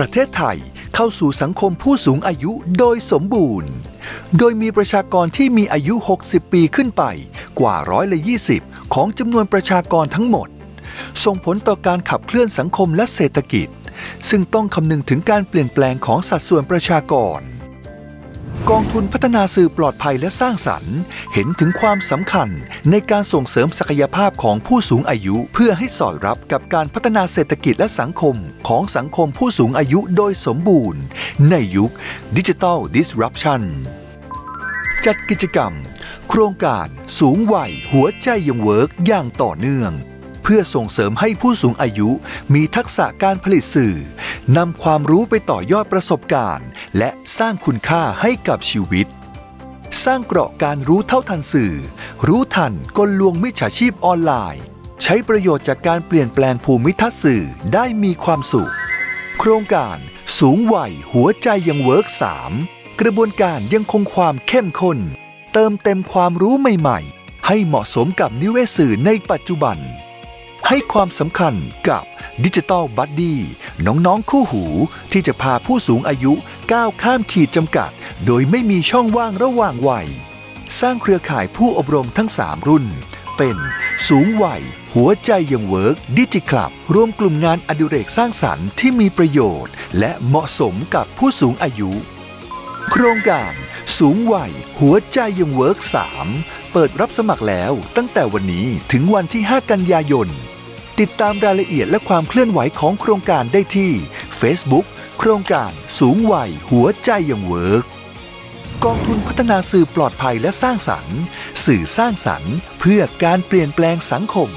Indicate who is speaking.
Speaker 1: ประเทศไทยเข้าสู่สังคมผู้สูงอายุโดยสมบูรณ์ โดยมีประชากรที่มีอายุ 60 ปีขึ้นไป กว่าร้อยละ20 ของจำนวนประชากรทั้งหมด ส่งผลต่อการขับเคลื่อนสังคมและเศรษฐกิจ ซึ่งต้องคำนึงถึงการเปลี่ยนแปลงของสัดส่วนประชากร กองทุนพัฒนาสื่อปลอดภัยและสร้างสรรค์ เห็นถึงความสำคัญในการส่งเสริมศักยภาพของผู้สูงอายุ เพื่อให้สอดรับกับการพัฒนาเศรษฐกิจและสังคมของสังคมผู้สูงอายุโดยสมบูรณ์ ในยุคดิจิ t a ล Disruption จัดกิจกรรม โครงการสูงวัยหัวใจยังเวิร์กอย่างต่อเนื่องเพื่อส่งเสริมให้ผู้สูงอายุมีทักษะการผลิตสื่อ นำความรู้ไปต่อยอดประสบการณ์ และสร้างคุณค่าให้กับชีวิต สร้างเกราะการรู้เท่าทันสื่อ รู้ทันกลลวงมิจฉาชีพออนไลน์ ใช้ประโยชน์จากการเปลี่ยนแปลงภูมิทัศน์สื่อได้มีความสุข โครงการสูงวัยหัวใจยังเวิร์ก3กระบวนการยังคงความเข้มข้น เติมเต็มความรู้ใหม่ๆ ให้เหมาะสมกับนิเวศสื่อในปัจจุบัน ให้ความสำคัญกับ ดิจิ t a ลบั d ดี้น้องๆคู่หูที่จะพาผู้สูงอายุก้าวข้ามขีดจำกัด โดยไม่มีช่องว่างระหว่างวัย สร้างเครือข่ายผู้อบรมทั้ง 3 รุ่น เป็นสูงวัย หัวใจยังเวิร์กดิจิคลับรวมกลุ่มงานอดิเรกสร้างสรรค์ที่มีประโยชน์ และเหมาะสมกับผู้สูงอายุ โครงการสูงวัย หัวใจยังเวิร์ก3เปิดรับสมัครแล้วตั้งแต่วันนี้ถึงวันที่ 5 กันยายน ติดตามรายละเอียดและความเคลื่อนไหวของโครงการได้ที่ Facebook โครงการสูงวัยหัวใจยังเวิร์กกองทุนพัฒนาสื่อปลอดภัยและสร้างสรรค์ สื่อสร้างสรรค์ เพื่อการเปลี่ยนแปลงสังคม